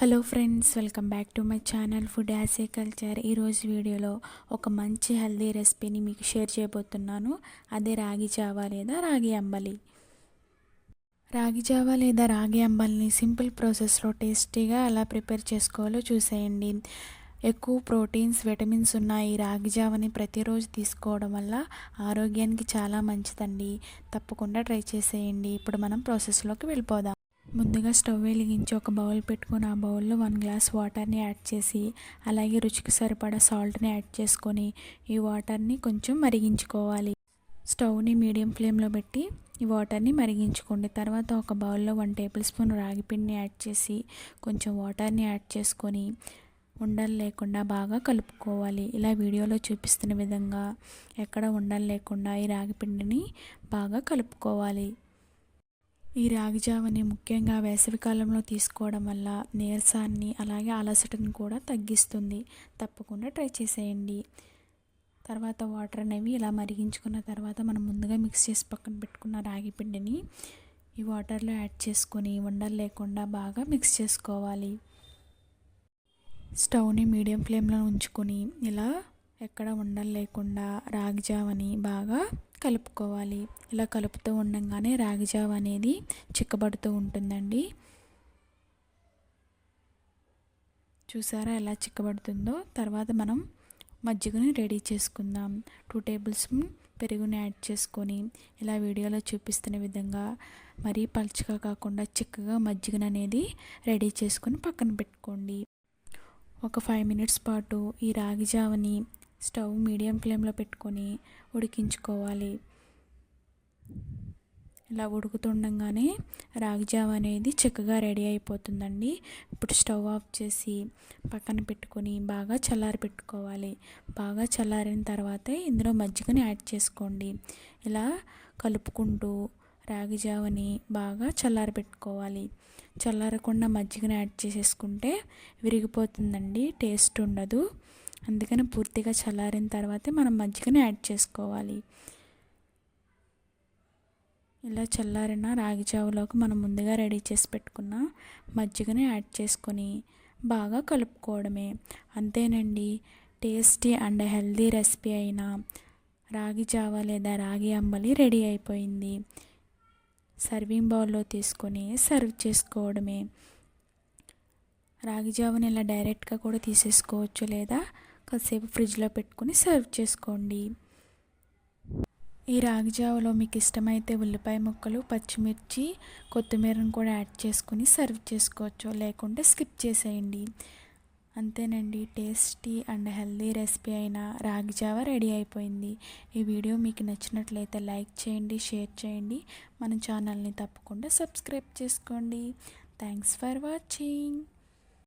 Hello friends welcome back to my channel food యాసే culture ఈరోజు వీడియోలో ఒక మంచి హెల్దీ రెసిపీని మీకు షేర్ చేయబోతున్నాను. అదే రాగి జావా లేదా రాగి అంబలి. రాగి జావా లేదా రాగి అంబలిని సింపుల్ ప్రాసెస్లో టేస్టీగా ఎలా ప్రిపేర్ చేసుకోవాలో చూసేయండి. ఎక్కువ ప్రోటీన్స్ విటమిన్స్ ఉన్న ఈ రాగి జావని ప్రతిరోజు తీసుకోవడం వల్ల ఆరోగ్యానికి చాలా మంచిదండి. తప్పకుండా ట్రై చేసేయండి. ఇప్పుడు మనం ప్రాసెస్లోకి వెళ్ళిపోదాం. ముందుగా స్టవ్ వెలిగించి ఒక బౌల్ పెట్టుకొని ఆ బౌల్లో వన్ గ్లాస్ వాటర్ని యాడ్ చేసి అలాగే రుచికి సరిపడా సాల్ట్ని యాడ్ చేసుకొని ఈ వాటర్ని కొంచెం మరిగించుకోవాలి. స్టవ్ని మీడియం ఫ్లేమ్లో పెట్టి ఈ వాటర్ని మరిగించుకోండి. తర్వాత ఒక బౌల్లో వన్ టేబుల్ స్పూన్ రాగి పిండిని యాడ్ చేసి కొంచెం వాటర్ని యాడ్ చేసుకొని ఉండలు లేకుండా బాగా కలుపుకోవాలి. ఇలా వీడియోలో చూపిస్తున్న విధంగా ఎక్కడ ఉండలు లేకుండా ఈ రాగి పిండిని బాగా కలుపుకోవాలి. ఈ రాగి జావని ముఖ్యంగా వేసవికాలంలో తీసుకోవడం వల్ల నీరసాన్ని అలాగే అలసటను కూడా తగ్గిస్తుంది. తప్పకుండా ట్రై చేసేయండి. తర్వాత వాటర్ అనేవి ఇలా మరిగించుకున్న తర్వాత మనం ముందుగా మిక్స్ చేసి పక్కన పెట్టుకున్న రాగి పిండిని ఈ వాటర్లో యాడ్ చేసుకొని ఉండలు లేకుండా బాగా మిక్స్ చేసుకోవాలి. స్టవ్ని మీడియం ఫ్లేమ్లో ఉంచుకొని ఇలా ఎక్కడ ఉండలు లేకుండా రాగి జావని బాగా కలుపుకోవాలి. ఇలా కలుపుతూ ఉండగానే రాగిజావ అనేది చిక్కబడుతూ ఉంటుందండి. చూసారా ఎలా చిక్కబడుతుందో? తర్వాత మనం మజ్జిగని రెడీ చేసుకుందాం. టూ టేబుల్ స్పూన్ పెరుగుని యాడ్ చేసుకొని ఇలా వీడియోలో చూపిస్తున్న విధంగా మరీ పలుచగా కాకుండా చిక్కగా మజ్జిగను అనేది రెడీ చేసుకొని పక్కన పెట్టుకోండి. ఒక ఫైవ్ మినిట్స్ పాటు ఈ రాగి జావని స్టవ్ మీడియం ఫ్లేమ్లో పెట్టుకొని ఉడికించుకోవాలి. ఇలా ఉడుకుతుండగానే రాగి జావ అనేది చక్కగా రెడీ అయిపోతుందండి. ఇప్పుడు స్టవ్ ఆఫ్ చేసి పక్కన పెట్టుకొని బాగా చల్లారి పెట్టుకోవాలి. బాగా చల్లారిన తర్వాతే ఇందులో మజ్జిగని యాడ్ చేసుకోండి. ఇలా కలుపుకుంటూ రాగి జావని బాగా చల్లారి పెట్టుకోవాలి. చల్లారకుండా మజ్జిగని యాడ్ చేసేసుకుంటే విరిగిపోతుందండి టేస్ట్ ఉండదు. అందుకని పూర్తిగా చల్లారిన తర్వాతే మనం మజ్జిగని యాడ్ చేసుకోవాలి. ఇలా చల్లారిన రాగి చావులోకి మనం ముందుగా రెడీ చేసి పెట్టుకున్న మజ్జిగని యాడ్ చేసుకొని బాగా కలుపుకోవడమే. అంతేనండి టేస్టీ అండ్ హెల్దీ రెసిపీ అయిన రాగి జావ లేదా రాగి అంబలి రెడీ అయిపోయింది. సర్వింగ్ బౌల్లో తీసుకొని సర్వ్ చేసుకోవడమే. రాగి జావని ఇలా డైరెక్ట్గా కూడా తీసేసుకోవచ్చు లేదా కాసేపు ఫ్రిడ్జ్లో పెట్టుకుని సర్వ్ చేసుకోండి. ఈ రాగి జావలో మీకు ఇష్టమైతే ఉల్లిపాయ ముక్కలు పచ్చిమిర్చి కొత్తిమీరను కూడా యాడ్ చేసుకుని సర్వ్ చేసుకోవచ్చు. లేకుంటే స్కిప్ చేసేయండి. అంతేనండి టేస్టీ అండ్ హెల్దీ రెసిపీ అయిన రాగి జావ రెడీ అయిపోయింది. ఈ వీడియో మీకు నచ్చినట్లయితే లైక్ చేయండి షేర్ చేయండి. మన ఛానల్ని తప్పకుండా సబ్స్క్రైబ్ చేసుకోండి. Thanks for watching.